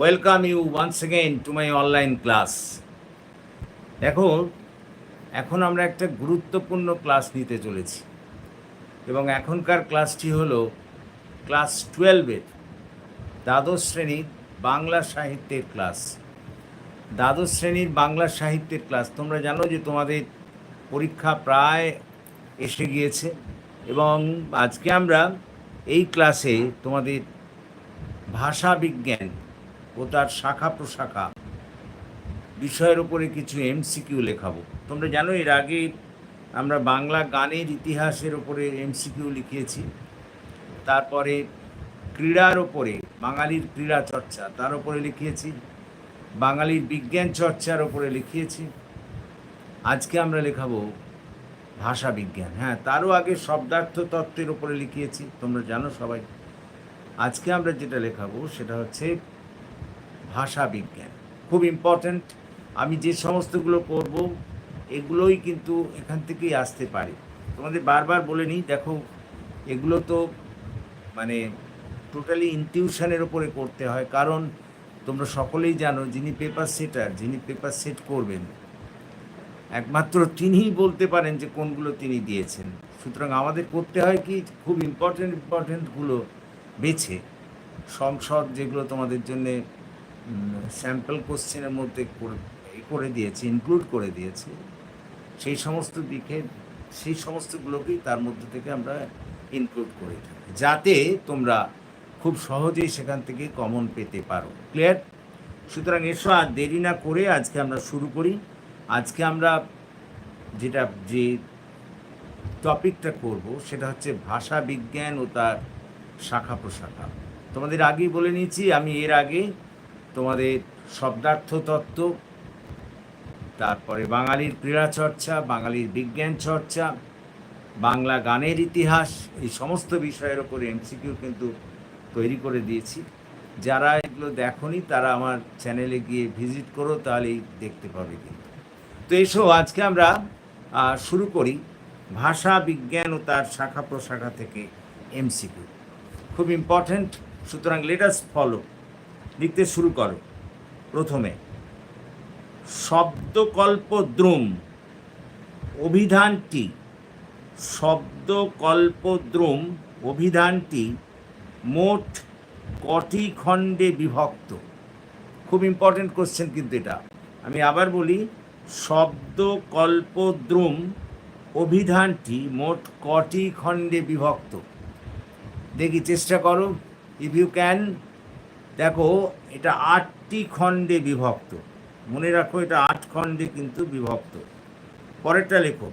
Welcome you once again to my online class দেখো, এখন আমরা একটা গুরুত্বপূর্ণ ক্লাস নিতে চলেছি। এবং এখনকার ক্লাসটি হলো ক্লাস টুয়েলভের দ্বাদশ শ্রেণির বাংলা সাহিত্যের ক্লাস দ্বাদশ শ্রেণির বাংলা সাহিত্যের ক্লাস তোমরা জানো যে তোমাদের পরীক্ষা প্রায় এসে গিয়েছে এবং আজকে আমরা এই ক্লাসে তোমাদের ভাষা বিজ্ঞান ও তার শাখা প্রশাখা। বিষয়ের উপরে কিছু এমসিকিউ লেখাবো। তোমরা জানো, এর আগে আমরা বাংলা গানের ইতিহাসের ওপরে এমসিকিউ লিখিয়েছি। তারপরে ক্রীড়ার ওপরে বাঙালির ক্রীড়া চর্চা, তার উপরে লিখিয়েছি। বাঙালির বিজ্ঞান চর্চার ওপরে লিখিয়েছি। আজকে আমরা লেখাবো ভাষা বিজ্ঞান। হ্যাঁ তারও আগে শব্দার্থ তত্ত্বের উপরে লিখিয়েছি, তোমরা জানো সবাই। আজকে আমরা যেটা লেখাবো সেটা হচ্ছে ভাষা বিজ্ঞান। খুব ইম্পর্ট্যান্ট আমি যে সমস্তগুলো করব, এগুলোই কিন্তু এখান থেকেই আসতে পারে। তোমাদের বারবার বলে নিই, দেখো, এগুলো তো মানে টোটালি ইনটিউশনের ওপরে করতে হয়। কারণ তোমরা সকলেই জানো, যিনি পেপার সেটার যিনি পেপার সেট করবেন, একমাত্র তিনিই বলতে পারেন যে কোনগুলো তিনি দিয়েছেন। সুতরাং আমাদের করতে হয় কি, খুব ইম্পর্টেন্ট ইম্পর্টেন্টগুলো বেছে, সংসদ যেগুলো তোমাদের জন্যে স্যাম্পল কোশ্চেনের মধ্যে করে- দিয়েছে ইনক্লুড করে দিয়েছে। সেই সমস্ত দিকে, সেই সমস্তগুলোকেই তার মধ্যে থেকে আমরা ইনক্লুড করে থাকি। যাতে তোমরা খুব সহজেই সেখান থেকে কমন পেতে পারো। ক্লিয়ার সুতরাং এসো আর দেরি না করে আজকে আমরা শুরু করি। আজকে আমরা যেটা, যে টপিকটা করব, সেটা হচ্ছে ভাষা বিজ্ঞান ও তার শাখা প্রশাখা। তোমাদের আগেই বলে নিয়েছি, আমি এর আগে তোমাদের শব্দার্থ তত্ত্ব তারপরে বাঙালির ক্রীড়া চর্চা, বাঙালির বিজ্ঞান চর্চা, বাংলা গানের ইতিহাস, এই সমস্ত বিষয়ের ওপরে এমসিকিউ কিন্তু তৈরি করে দিয়েছি। যারা এগুলো দেখনি, তারা আমার চ্যানেলে গিয়ে ভিজিট করো, তাহলেই দেখতে পাবে কিন্তু। তো এসো, আজকে আমরা শুরু করি ভাষা, বিজ্ঞান ও তার শাখা প্রশাখা থেকে এমসিকিউ। খুব ইম্পর্ট্যান্ট সুতরাং লেটাস ফলো লিখতে শুরু করো প্রথমে। শব্দকল্পদ্রুম। অভিধানটি শব্দকল্পদ্রুম অভিধানটি মোট কটি খণ্ডে বিভক্ত? খুব ইম্পর্টেন্ট কোশ্চেন কিন্তু এটা। আমি আবার বলি, শব্দকল্পদ্রুম অভিধানটি মোট কটি খণ্ডে বিভক্ত? দেখি, চেষ্টা করো। ইফ ইউ ক্যান দেখো, এটা আটটি খণ্ডে বিভক্ত। মনে রাখো, এটা আট খণ্ডে কিন্তু বিভক্ত। পরেরটা লেখো।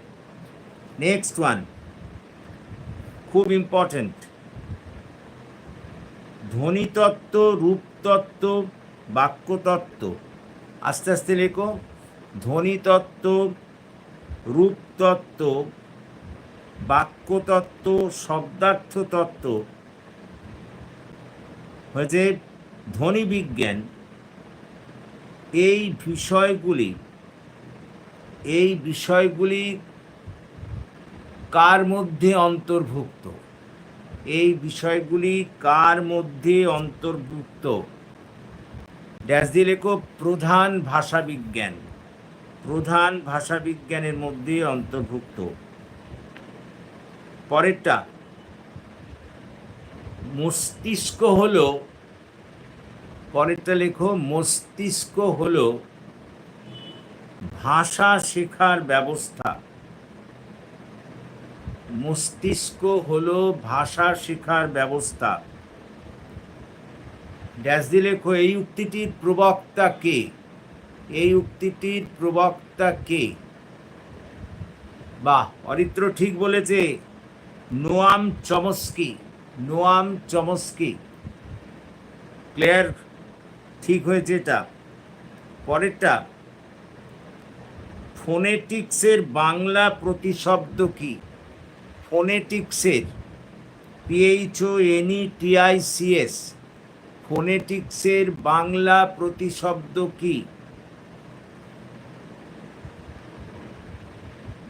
নেক্সট ওয়ান খুব ইম্পর্ট্যান্ট ধ্বনিতত্ত্ব, রূপতত্ত্ব, বাক্যতত্ত্ব। আস্তে আস্তে লেখো। ধ্বনিতত্ত্ব, রূপতত্ত্ব, বাক্যতত্ত্ব শব্দার্থ তত্ত্ব হয়েছে ধ্বনি বিজ্ঞান, এই বিষয়গুলি এই বিষয়গুলি কার মধ্যে অন্তর্ভুক্ত? এই বিষয়গুলি কার মধ্যে অন্তর্ভুক্ত? ড্যাশ লেখো, প্রধান ভাষা বিজ্ঞান, প্রধান ভাষা বিজ্ঞানের মধ্যে অন্তর্ভুক্ত। পরেরটা, মস্তিষ্ক হলো পরেরটা লেখো, মস্তিষ্ক হলো ভাষা শেখার ব্যবস্থা। মস্তিষ্ক হলো ভাষা শেখার ব্যবস্থা। ড্যাশ দিয়ে লেখো, এই উক্তিটির প্রবক্তা কে? এই উক্তিটির প্রবক্তা কে? বাহ, অরিত্র ঠিক বলেছে। Noam Chomsky Noam Chomsky. Clear? হয়েছে এটা। পরেরটা, ফোনেটিক্সের বাংলা প্রতিশব্দ কি? ফোনেটিক্সের পিএইচও এনই টিআইসিএস ফোনেটিক্সের বাংলা প্রতিশব্দ কি?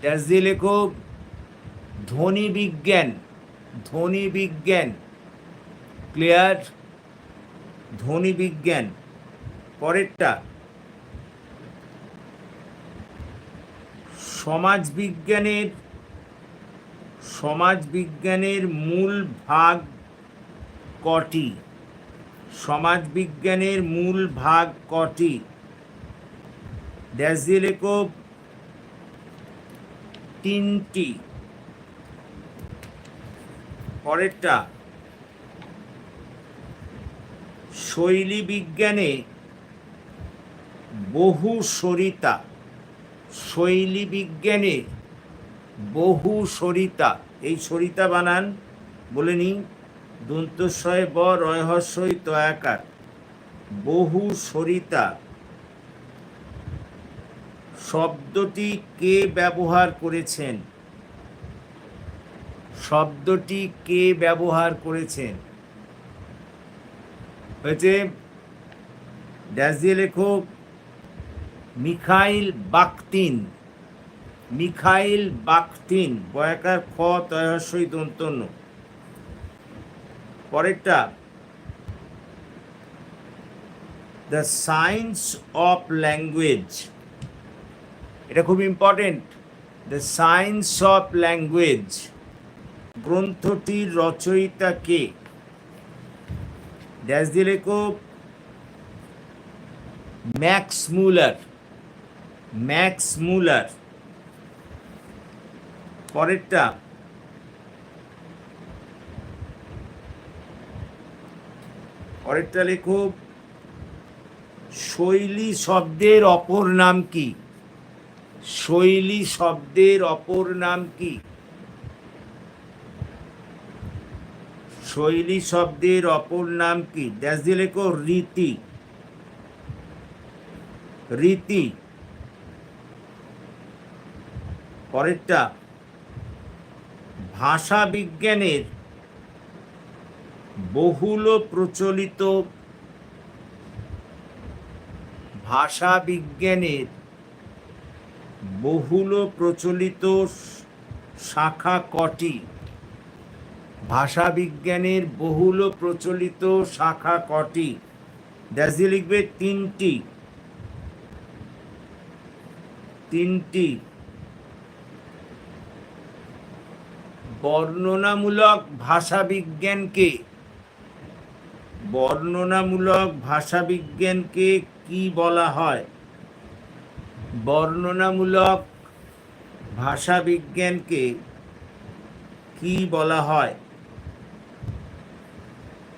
ড্যাশ দিয়ে ধ্বনি বিজ্ঞান ধ্বনি বিজ্ঞান ক্লিয়ার ধ্বনি বিজ্ঞান। পরেরটা, সমাজবিজ্ঞানের সমাজবিজ্ঞানের মূল ভাগ কটি? সমাজবিজ্ঞানের মূল ভাগ কটি? ড্যাশ দিয়ে লেখো, তিনটি। পরেরটা শৈলী বিজ্ঞানে বহু সরিতা শৈলী বিজ্ঞানের বহু সরিতা এই সরিতা বানান বলে নি দন্তস্বয় ব রহস্যই তয়াকার বহু সরিতা শব্দটি কে ব্যবহার করেছেন? শব্দটি কে ব্যবহার করেছেন? হয়েছে ড্যাশ দিয়ে লেখো মিখাইল বাকতিন মিখাইল বাকতিন বয়াকার খ তয়স্যই দন্তন্য পরেরটা, দ্য সায়েন্স অফ ল্যাঙ্গুয়েজ এটা খুব important. The science of language গ্রন্থটির রচয়িতা কে? ড্যাশ দিয়ে লেখো। Max Muller. Max Muller. পরেরটা। পরেরটা লেখো, শৈলী শব্দের অপর নাম কি? শৈলী শব্দের অপর নাম কি? শৈলী শব্দের অপর নাম কি? ড্যাশ দিয়ে লেখো, রীতি। রীতি। পরেরটা ভাষা বিজ্ঞানের বহুল প্রচলিত ভাষা বিজ্ঞানের বহুল প্রচলিত শাখা কটি? ভাষা বিজ্ঞানের বহুল প্রচলিত শাখা কটি? ড্যাশ দিয়ে লিখবে তিনটি। তিনটি। বর্ণনামূলক ভাষা বিজ্ঞানকে বর্ণনামূলক ভাষা বিজ্ঞানকে কি বলা হয়? বর্ণনামূলক ভাষা বিজ্ঞানকে কি বলা হয়?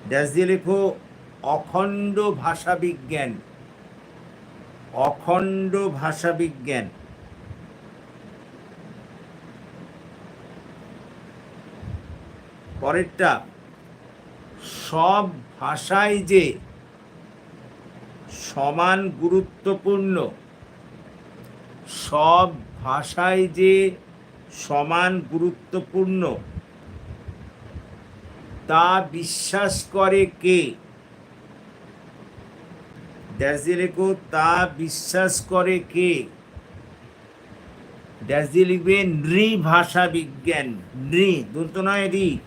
ড্যাশ দিয়ে লেখো অখণ্ড ভাষা বিজ্ঞান অখণ্ড ভাষা পরেরটা, সব ভাষাই যে সমান গুরুত্বপূর্ণ, সব ভাষাই যে সমান গুরুত্বপূর্ণ, তা বিশ্বাস করে কে? লেখো তা বিশ্বাস করে কে? দিয়ে লিখবে নৃভাষা বিজ্ঞান নৃ, দুটো নয়, রি।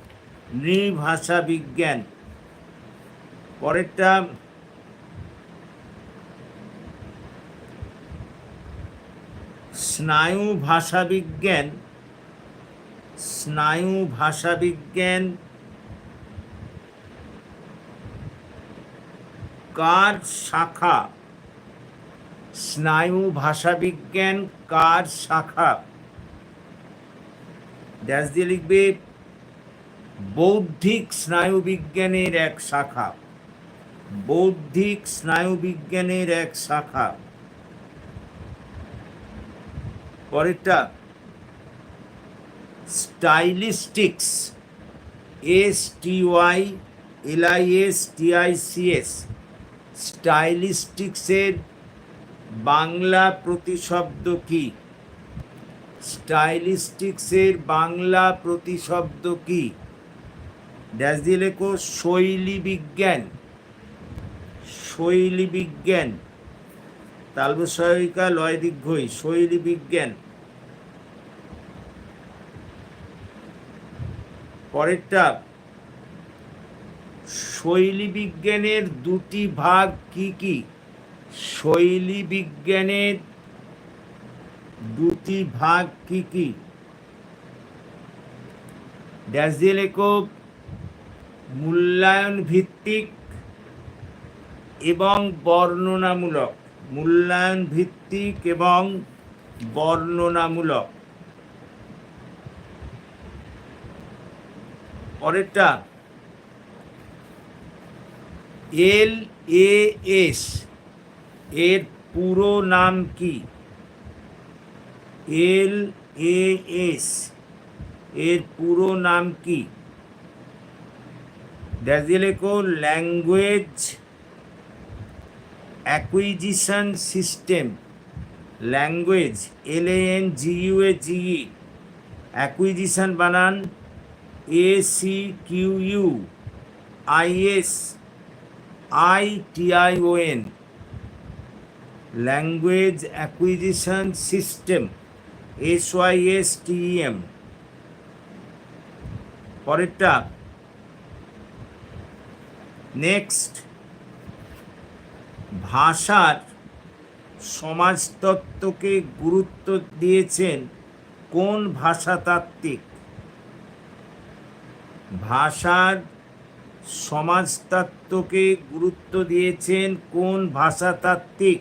নৃভাষা বিজ্ঞান। পরেরটা, স্নায়ু ভাষা বিজ্ঞান। স্নায়ু ভাষা বিজ্ঞান কার শাখা? স্নায়ু ভাষা বিজ্ঞান কার শাখা? ড্যাশ দিয়ে লিখবে বৌদ্ধিক স্নায়ু বিজ্ঞানের এক শাখা। বৌদ্ধিক স্নায়ু বিজ্ঞানের এক শাখা। পরেরটা, stylistics, S T Y L T I C S. স্টাইলিস্টিক্সের Bangla প্রতিশব্দ কি? স্টাইলিস্টিক্সের বাংলা প্রতিশব্দ কি? ড্যাশ দিয়ে লেখো শৈলী বিজ্ঞান শৈলী বিজ্ঞান তালবসহায়িকা লয় দীর্ঘই শৈলী বিজ্ঞান পরেরটা শৈলী বিজ্ঞানের দুটি ভাগ কি কি? শৈলী বিজ্ঞানের দুটি ভাগ কি কি? ড্যাশ দিয়ে লেখো মূল্যায়ন ভিত্তিক এবং বর্ণনামূলক। মূল্যায়ন ভিত্তিক এবং বর্ণনামূলক। পরেরটা, এল এ এস, এর পুরো নাম কি? এল এ এস, এর পুরো নাম কি? ড্যাজিলেকো language acquisition system, language, L A N G U A G acquisition বানান, A C Q U, I S, I T I O N, language acquisition system, S Y S T M. পরেরটা next ভাষার সমাজতত্ত্বকে গুরুত্ব দিয়েছেন কোন ভাষাতাত্ত্বিক? ভাষার সমাজতত্ত্বকে গুরুত্ব দিয়েছেন কোন ভাষাতাত্ত্বিক?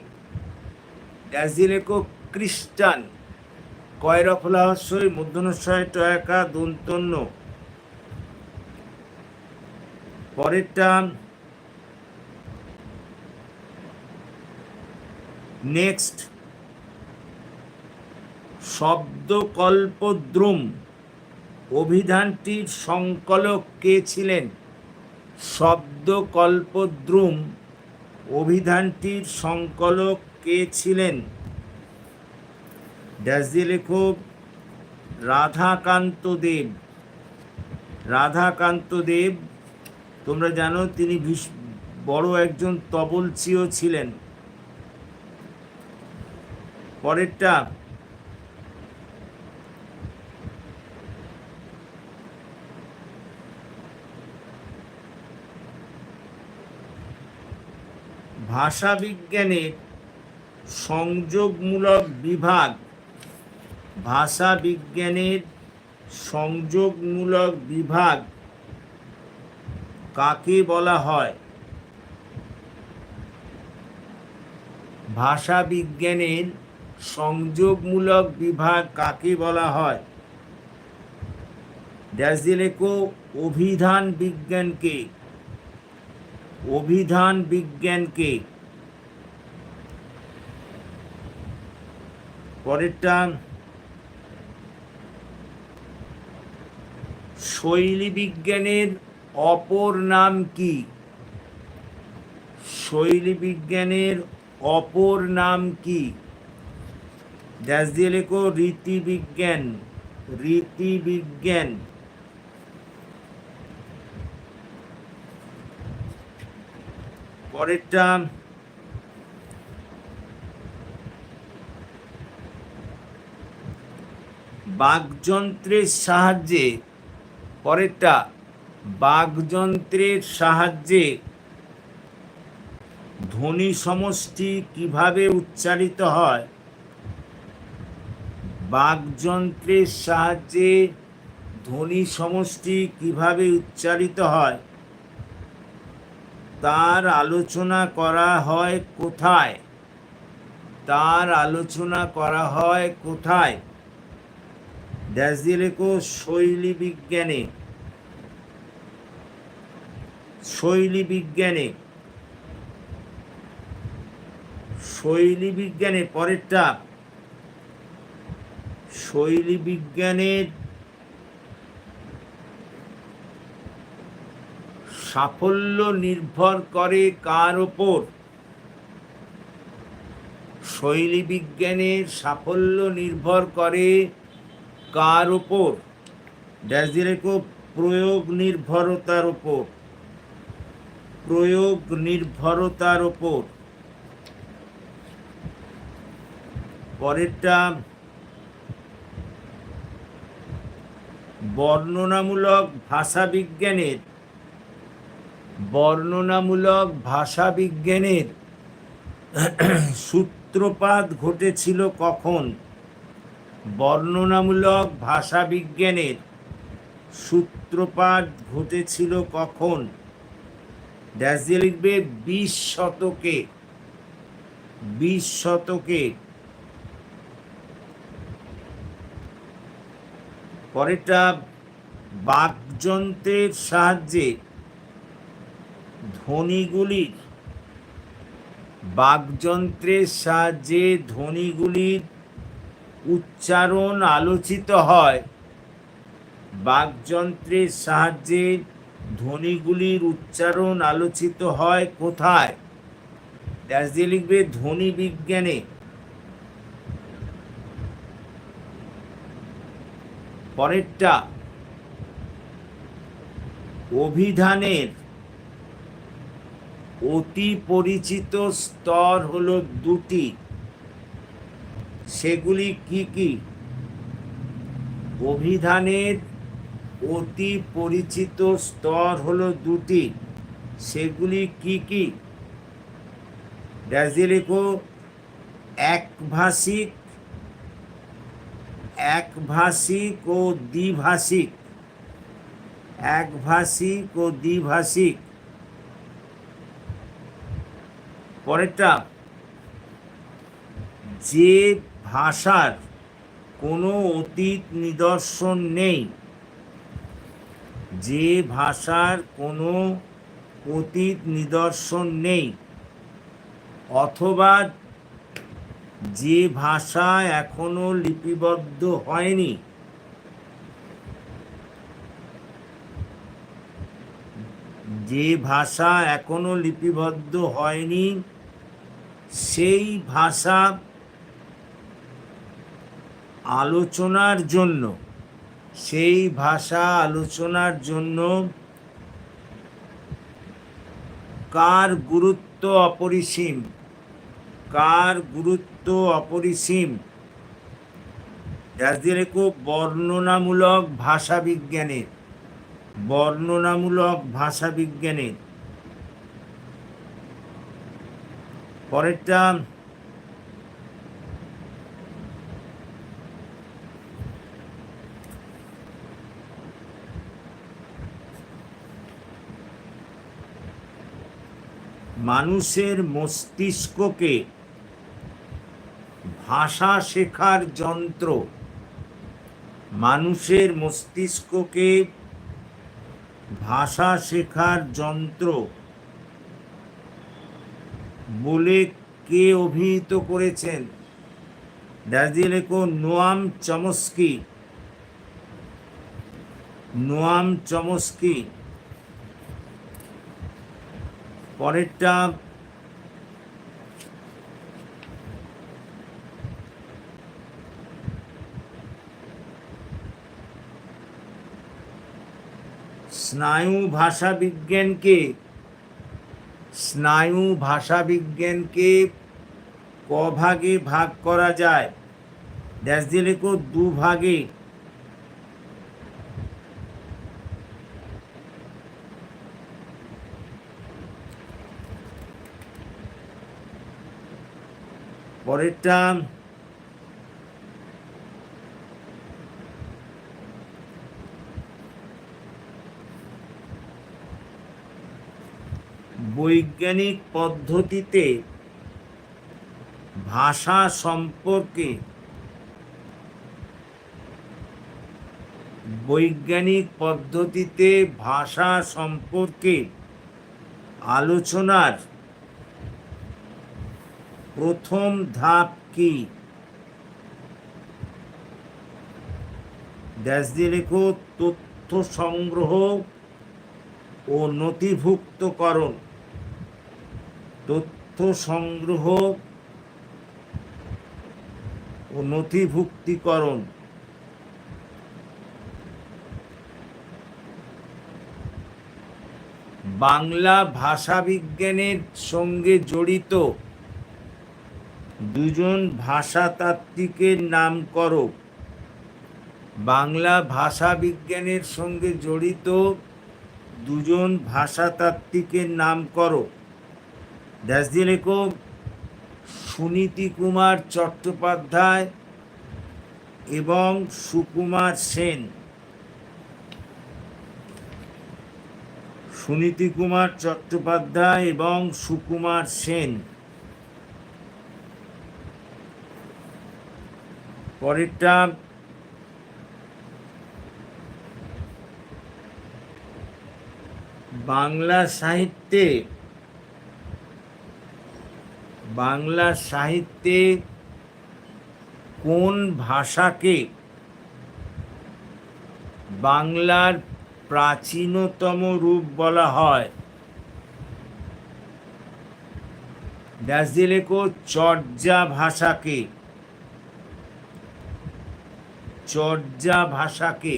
ড্যাজিলেকো খ্রিস্টান কয়রফলাহস্যই মধ্যনশয় টয়াকা দন্তন্য পরেরটা নেক্সট শব্দকল্পদ্রুম অভিধানটির সংকলক কে ছিলেন? শব্দকল্পদ্রুম অভিধানটির সংকলক কে ছিলেন? ড্যাশ দিয়ে লেখো রাধাকান্ত দেব রাধাকান্ত দেব তোমরা জানো তিনি ভীষ- বড় একজন তবলচিও ছিলেন। পরেরটা ভাষা বিজ্ঞানের সংযোগমূলক বিভাগ। ভাষা বিজ্ঞানের সংযোগমূলক বিভাগ কাকে বলা হয়? ভাষা বিজ্ঞানের সংযোগমূলক বিভাগ কাকে বলা হয়? লেখো অভিধান বিজ্ঞানকে। অভিধান বিজ্ঞানকে। পরেরটা, শৈলী বিজ্ঞানের অপর নাম কি? শৈলী বিজ্ঞানের অপর নাম কি? ড্যাশ দিয়ে লেখো রীতি বিজ্ঞান রীতি বিজ্ঞান পরেরটা বাকযন্ত্রের সাহায্যে। পরেরটা বাকযন্ত্রের সাহায্যে ধ্বনি সমষ্টি কীভাবে উচ্চারিত হয়? বাকযন্ত্রের সাহায্যে ধ্বনি সমষ্টি কীভাবে উচ্চারিত হয়? তার আলোচনা করা হয় কোথায়? তার আলোচনা করা হয় কোথায়? ড্যাশ শৈলী বিজ্ঞানে। শৈলী বিজ্ঞানে শৈলী বিজ্ঞানে পরেরটা শৈলী বিজ্ঞানের সাফল্য নির্ভর করে কার ওপর? শৈলী বিজ্ঞানের সাফল্য নির্ভর করে কার ওপর? ড্যাশ প্রয়োগ নির্ভরতার ওপর। প্রয়োগ নির্ভরতার ওপর। পরেরটা, বর্ণনামূলক ভাষা বিজ্ঞানের বর্ণনামূলক ভাষা বিজ্ঞানের সূত্রপাত ঘটেছিল কখন? বর্ণনামূলক ভাষাবিজ্ঞানের সূত্রপাত ঘটেছিল কখন? ড্যাশ লিখবে বিশ শতকে বিশ শতকে। পরেরটা, বাকযন্ত্রের সাহায্যে ধ্বনিগুলির, বাকযন্ত্রের সাহায্যে ধ্বনিগুলির উচ্চারণ আলোচিত হয়। বাকযন্ত্রের সাহায্যে ধ্বনিগুলির উচ্চারণ আলোচিত হয় কোথায়? ড্যাশ দিয়ে লিখবে ধ্বনি বিজ্ঞানে। পরেরটা, অভিধানের অতি পরিচিত স্তর হলো দুটি। সেগুলি কি কি? অভিধানের অতি পরিচিত স্তর হলো দুটি। সেগুলি কি কি? লেখো একভাষিক একভাষিক ও দ্বিভাষিক। একভাষিক ও দ্বিভাষিক। পরেরটা, যে ভাষার কোনো অতীত নিদর্শন নেই যে ভাষার কোনো অতীত নিদর্শন নেই, অথবা যে ভাষা এখনও লিপিবদ্ধ হয়নি। যে ভাষা এখনও লিপিবদ্ধ হয়নি, সেই ভাষা আলোচনার জন্য সেই ভাষা আলোচনার জন্য কার গুরুত্ব অপরিসীম? কার গুরুত্ব অপরিসীম? রেখো বর্ণনামূলক ভাষা বিজ্ঞানের, বর্ণনামূলক ভাষা বিজ্ঞানের। পরেরটা মানুষের মস্তিষ্ককে ভাষা শেখার যন্ত্র। মানুষের মস্তিষ্ককে ভাষা শেখার যন্ত্র বলে কে অভিহিত করেছেন? লেখো নোয়াম চমস্কি। Noam Chomsky. পরেরটা স্নায়ু ভাষা বিজ্ঞানকে স্নায়ু ভাষা বিজ্ঞানকে ক ভাগে করা যায়। ড্যাশ দিয়ে লেখো দু পরেরটা বৈজ্ঞানিক পদ্ধতিতে ভাষা সম্পর্কে বৈজ্ঞানিক পদ্ধতিতে ভাষা সম্পর্কে আলোচনার প্রথম ধাপ কি? ড্যাশ দিয়ে লেখো, তথ্য সংগ্রহ ও নথিভুক্তকরণ। তথ্য সংগ্রহ ও নথিভুক্তিকরণ। বাংলা ভাষা বিজ্ঞানের সঙ্গে জড়িত দুজন ভাষাতাত্ত্বিকের নাম করো বাংলা ভাষা বিজ্ঞানের সঙ্গে জড়িত দুজন ভাষাতাত্ত্বিকের নাম করো লেখো সুনীতি কুমার চট্টোপাধ্যায় এবং সুকুমার সেন। সুনীতি কুমার চট্টোপাধ্যায় এবং সুকুমার সেন। পরেরটা বাংলা সাহিত্যে বাংলা সাহিত্যে কোন ভাষাকে বাংলার প্রাচীনতম রূপ বলা হয়? ড্যাশ চর্যা ভাষাকে। চর্যা ভাষাকে।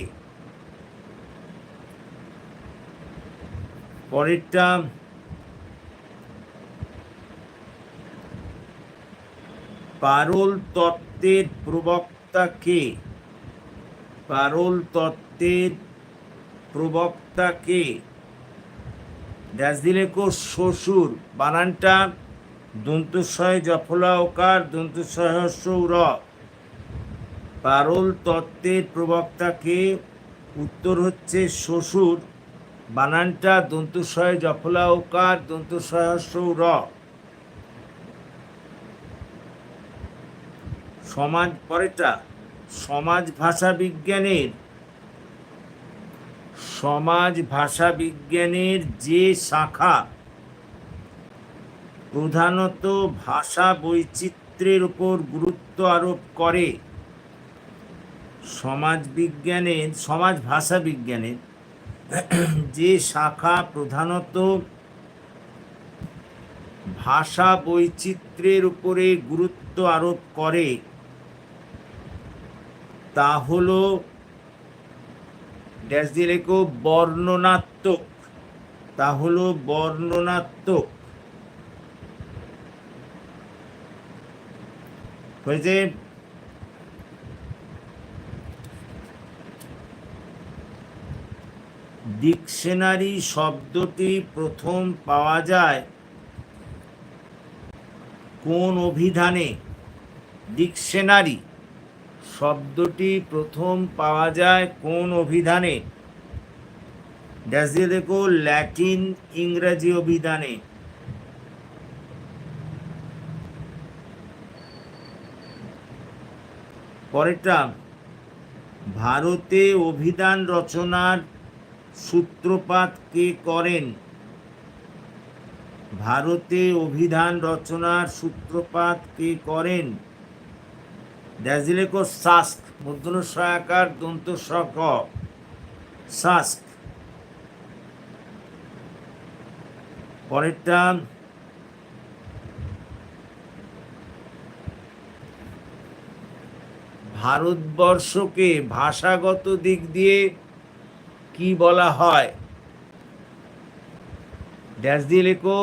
পরেরটা পারল তত্ত্বের প্রবক্তা কে পারল তত্ত্বের প্রবক্তা কে ড্যাশ দিলে কো শ্বশুর, বানানটা দন্তস্বয় জফলা ওকার দন্তস্বয় সৌর পারল তত্ত্বের প্রবক্তাকে উত্তর হচ্ছে শ্বশুর, বানানটা দন্তস্বয় জফলা ওকার দন্তস্বয় সৌর সমাজ পরেটা সমাজ ভাষা বিজ্ঞানের। সমাজ ভাষা বিজ্ঞানের যে শাখা, প্রধানত ভাষা বৈচিত্র্যের উপর গুরুত্ব আরোপ করে। সমাজ বিজ্ঞানের সমাজ ভাষা বিজ্ঞানের যে শাখা প্রধানত ভাষা বৈচিত্র্যের উপরে গুরুত্ব আরোপ করে, তা হলো ড্যাশ দিয়ে বর্ণনাত্মক। তা হলো বর্ণনাত্মক। হয়েছে ডিকশনারি শব্দটি প্রথম পাওয়া যায় কোন অভিধানে? ডিকশনারি শব্দটি প্রথম পাওয়া যায় কোন অভিধানে? ড্যাশ দেখো ল্যাটিন ইংরাজি অভিধানে। পরেরটা, ভারতে অভিধান রচনার সূত্রপাত কে করেন? ভারতে অভিধান রচনার সূত্রপাত কে করেন? ড্যাজিলেকো সাস্ক মূর্ধন্য সহায়কার দন্ত সক সাস্ক। পরেরটা, ভারতবর্ষকে ভাষাগত দিক দিয়ে কি বলা হয়? ড্যাশ দিয়ে লেখো,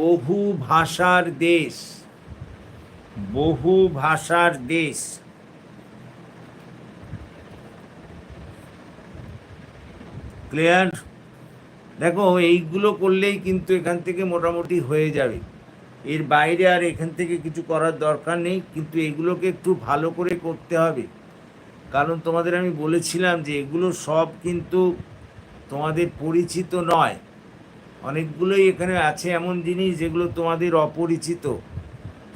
বহু ভাষার দেশ, বহু ভাষার দেশ। ক্লিয়ার? দেখো, এইগুলো করলেই কিন্তু এখান থেকে মোটামুটি হয়ে যাবে। এর বাইরে আর এখান থেকে কিছু করার দরকার নেই, কিন্তু এগুলোকে একটু ভালো করে করতে হবে। কারণ তোমাদের আমি বলেছিলাম যে এগুলো সব কিন্তু তোমাদের পরিচিত নয়। অনেকগুলোই এখানে আছে এমন জিনিস যেগুলো তোমাদের অপরিচিত।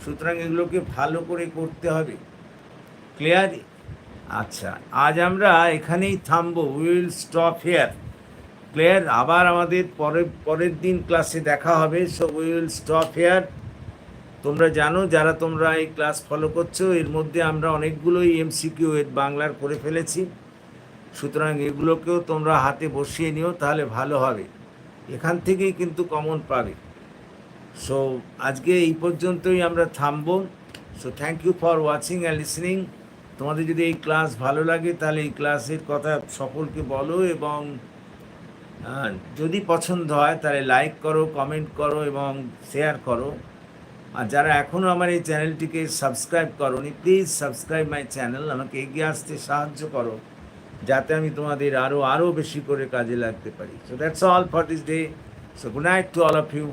সুতরাং এগুলোকে ভালো করে করতে হবে। ক্লিয়ার আচ্ছা আজ আমরা এখানেই থামবো। উইল স্টপ হেয়ার ক্লিয়ার আবার আমাদের পরের পরের দিন ক্লাসে দেখা হবে। সো উইল স্টপ হেয়ার তোমরা জানো, যারা তোমরা এই ক্লাস ফলো করছ, এর মধ্যে আমরা অনেকগুলোই এমসিকিউ এর বাংলার করে ফেলেছি। সুতরাং এগুলোকেও তোমরা হাতে বসিয়ে নিও, তাহলে ভালো হবে। এখান থেকেই কিন্তু কমন পাবে। সো আজকে এই পর্যন্তই আমরা থামবো। So thank you for watching and listening তোমাদের যদি এই ক্লাস ভালো লাগে, তাহলে এই ক্লাসের কথা সকলকে বলো এবং যদি পছন্দ হয়, তাহলে লাইক করো কমেন্ট করো এবং শেয়ার করো। আর যারা এখনও আমার এই চ্যানেলটিকে সাবস্ক্রাইব করোনি প্লিজ সাবস্ক্রাইব মাই চ্যানেল আমাকে এগিয়ে আসতে সাহায্য করো, যাতে আমি তোমাদের আরও আরও বেশি করে কাজে লাগতে পারি। So that's all for this day so good night to all of you